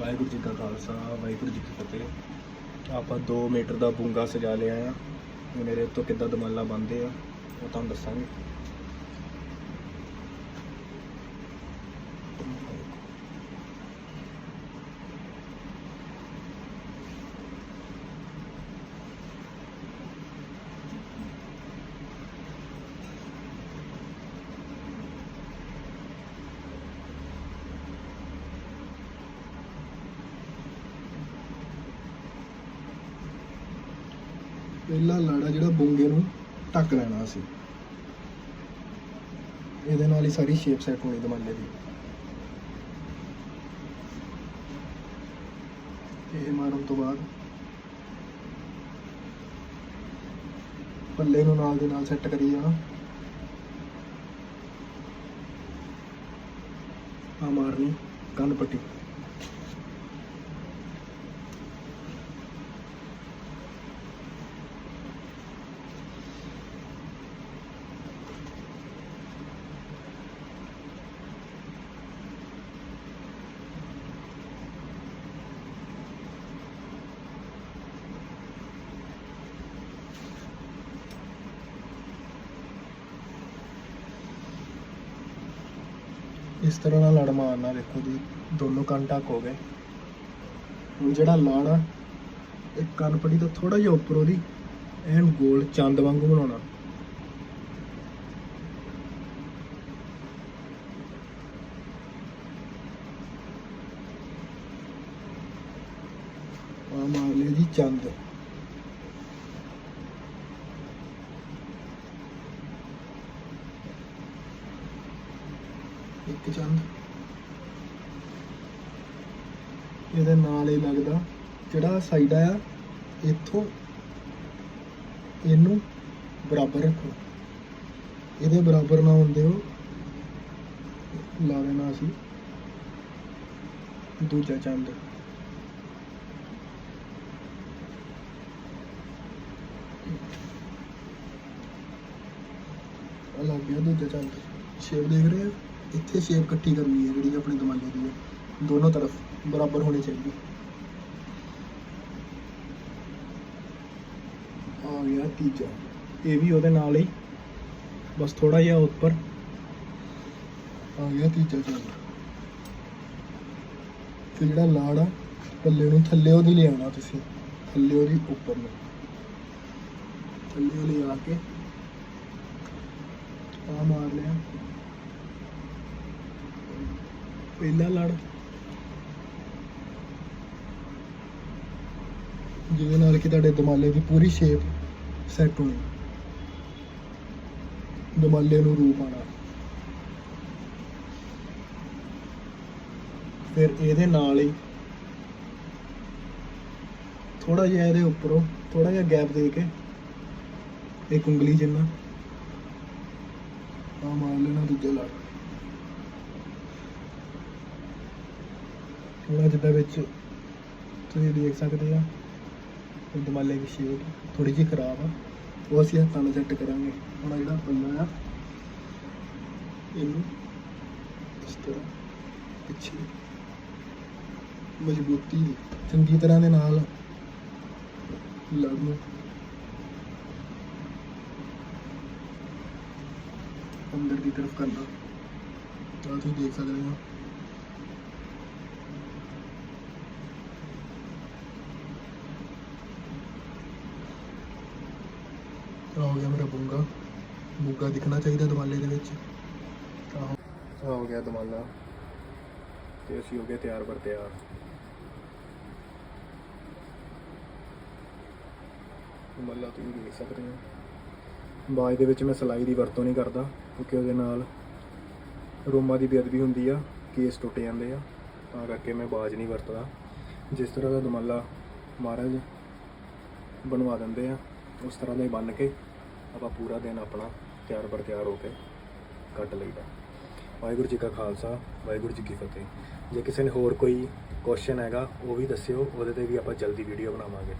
ਵਾਹਿਗੁਰੂ ਜੀ ਕਾ ਖਾਲਸਾ, ਵਾਹਿਗੁਰੂ ਜੀ ਕੀ ਫਤਿਹ। ਆਪਾਂ 2 ਮੀਟਰ ਦਾ ਬੁੰਗਾ ਸਜਾ ਲਿਆ ਆ। ਮੇਰੇ ਇਹਦੇ ਤੋਂ ਕਿੱਦਾਂ ਦਮਾਲਾ ਬੰਨਦੇ ਆ, ਉਹ ਤੁਹਾਨੂੰ ਦੱਸਾਂਗੇ। ਪਹਿਲਾ ਲਾੜਾ ਜਿਹੜਾ ਬੁੰਗੇ ਨੂੰ ਢੱਕ ਲੈਣਾ ਸੀ। ਇਹਦੇ ਨਾਲ ਹੀ ਸਾਰੀ ਸ਼ੇਪ ਸੈੱਟ ਹੋਣੀ ਦਮਾਲੇ ਦੀ। ਇਹ ਮਾਰਨ ਤੋਂ ਬਾਅਦ ਪੱਲੇ ਨੂੰ ਨਾਲ ਦੇ ਨਾਲ ਸੈੱਟ ਕਰੀ ਜਾਣਾ। ਆ ਮਾਰਨੀ ਕੰਨ ਪੱਟੀ। ਇਸ ਤਰ੍ਹਾਂ ਨਾਲ ਲੜ ਮਾਰਨਾ ਦੇਖੋ ਜੀ, ਦੋਨੋਂ ਕੰਨ ਟੱਕ ਹੋ ਗਏ। ਹੁਣ ਜਿਹੜਾ ਲਾੜ ਆ ਇਹ ਕੰਨਪੜੀ ਤੋਂ ਥੋੜਾ ਜਿਹਾ ਉੱਪਰ ਉਹਦੀ ਐਨ ਗੋਲ ਚੰਦ ਵਾਂਗੂ ਬਣਾਉਣਾ। ਆ ਮਾਰ ਲਿਆ ਜੀ ਚੰਦ। ਇੱਕ ਚੰਦ। ਇਹਦੇ ਨਾਲ ਹੀ ਲੱਗਦਾ ਜਿਹੜਾ ਸਾਈਡ ਆ, ਇੱਥੋਂ ਇਹਨੂੰ ਬਰਾਬਰ ਰੱਖੋ। ਇਹਦੇ ਬਰਾਬਰ ਨਾ ਹੁੰਦੇ ਹੋ ਲਾ ਦੇਣਾ ਅਸੀਂ ਦੂਜਾ ਚੰਦ। ਆ ਲੱਗ ਗਿਆ ਦੂਜਾ ਚੰਦ। ਸ਼ੇਪ ਦੇਖ ਰਹੇ ਹੋ ਇੱਥੇ ਸ਼ੇਪ ਇਕੱਠੀ ਕਰਨੀ ਹੈ, ਜਿਹੜੀ ਆਪਣੇ ਦਮਾਲੇ ਦੀ ਹੈ। ਦੋਨੋਂ ਤਰਫ ਬਰਾਬਰ ਹੋਣੀ ਚਾਹੀਦੀ। ਆ ਗਿਆ ਤੀਜਾ ਇਹ ਵੀ ਉਹਦੇ ਨਾਲ ਹੀ। ਬਸ ਥੋੜਾ ਜਿਹਾ ਉੱਪਰ। ਆ ਗਿਆ ਤੀਜਾ ਚੰਦ ਫਿਰ ਜਿਹੜਾ ਲਾੜ ਆ, ਪੱਲੇ ਨੂੰ ਥੱਲੇ ਉਹਦੀ ਲਿਆਉਣਾ ਤੁਸੀਂ। ਥੱਲੇ ਉਹਦੀ ਉੱਪਰ ਨੂੰ। ਥੱਲੇ ਉਹ ਲਿਆ ਕੇ। ਆ ਮਾਰ ਲਿਆ। ਪਹਿਲਾ ਲੜ। ਜਿਹਦੇ ਨਾਲ ਕਿ ਤੁਹਾਡੇ ਦਮਾਲੇ ਦੀ ਪੂਰੀ ਸ਼ੇਪ ਸੈੱਟ ਹੋਣੀ ਦਮਾਲੇ ਨੂੰ ਰੂਪ ਆਣਾ ਫਿਰ ਇਹਦੇ ਨਾਲ ਹੀ ਥੋੜਾ ਜਿਹਾ ਇਹਦੇ ਉੱਪਰੋਂ ਥੋੜਾ ਜਿਹਾ ਗੈਪ ਦੇ ਕੇ ਇੱਕ ਉਂਗਲੀ ਜਿੰਨਾ ਆ ਮਾਰ ਲੈਣਾ ਦੂਜੇ ਲੜ। ਥੋੜਾ ਜਿੱਦਾਂ ਵਿੱਚ ਤੁਸੀਂ ਦੇਖ ਸਕਦੇ ਆ ਉਹ ਦਮਾਲੇ ਦੀ ਸ਼ੇਪ ਥੋੜੀ ਜਿਹੀ ਖਰਾਬ ਆ, ਉਹ ਅਸੀਂ ਹੱਥਾਂ ਨਾਲ ਸੈੱਟ ਕਰਾਂਗੇ। ਹੁਣ ਜਿਹੜਾ ਪੱਲਾ ਆ, ਇਹਨੂੰ ਇਸ ਤਰ੍ਹਾਂ ਪਿੱਛੇ ਮਜ਼ਬੂਤੀ ਚੰਗੀ ਤਰ੍ਹਾਂ ਦੇ ਨਾਲ ਲੜ ਅੰਦਰ ਦੀ ਤਰਫ ਕਰਨਾ। ਤਾਂ ਤੁਸੀਂ ਦੇਖ ਸਕਦੇ ਹੋ। ਆਹ ਹੋ ਗਿਆ ਮੇਰਾ ਬੁੰਗਾ। ਬੁੰਗਾ ਦਿਖਣਾ ਚਾਹੀਦਾ ਦਮਾਲੇ ਦੇ ਵਿੱਚ। ਆਹ। ਹੋ ਗਿਆ ਦਮਾਲਾ ਤੇ ਅਸੀਂ ਹੋ ਗਏ ਤਿਆਰ ਬਰ ਤਿਆਰ। ਦਮਾਲਾ ਤੁਸੀਂ ਦੇਖ ਸਕਦੇ ਹੋ। ਬਾਜ ਦੇ ਵਿੱਚ ਮੈਂ ਸਲਾਈ ਦੀ ਵਰਤੋਂ ਨਹੀਂ ਕਰਦਾ, ਕਿਉਂਕਿ ਉਹਦੇ ਨਾਲ ਰੋਮਾਂ ਦੀ ਬੇਅਦਬੀ ਹੁੰਦੀ ਆ, ਕੇਸ ਟੁੱਟ ਜਾਂਦੇ ਆ। ਤਾਂ ਕਰਕੇ ਮੈਂ ਬਾਜ ਨਹੀਂ ਵਰਤਦਾ। ਜਿਸ ਤਰ੍ਹਾਂ ਦਾ ਦਮਾਲਾ ਮਹਾਰਾਜ ਬਣਵਾ ਦਿੰਦੇ ਆ ਉਸ ਤਰ੍ਹਾਂ ਦਾ ਹੀ ਬੰਨ ਕੇ ਆਪਾਂ ਪੂਰਾ ਦਿਨ ਆਪਣਾ ਤਿਆਰ ਪਰ ਤਿਆਰ ਹੋ ਕੇ ਕੱਟ ਲਈਦਾ। ਵਾਹਿਗੁਰੂ ਜੀ ਕਾ ਖਾਲਸਾ, ਵਾਹਿਗੁਰੂ ਜੀ ਕੀ ਫਤਿਹ। ਜੇ ਕਿਸੇ ਨੇ ਹੋਰ ਕੋਈ ਕੁਐਸਚਨ ਹੈਗਾ, ਉਹ ਵੀ ਦੱਸਿਓ, ਉਹਦੇ ਤੇ ਵੀ ਆਪਾਂ ਜਲਦੀ ਵੀਡੀਓ ਬਣਾਵਾਂਗੇ।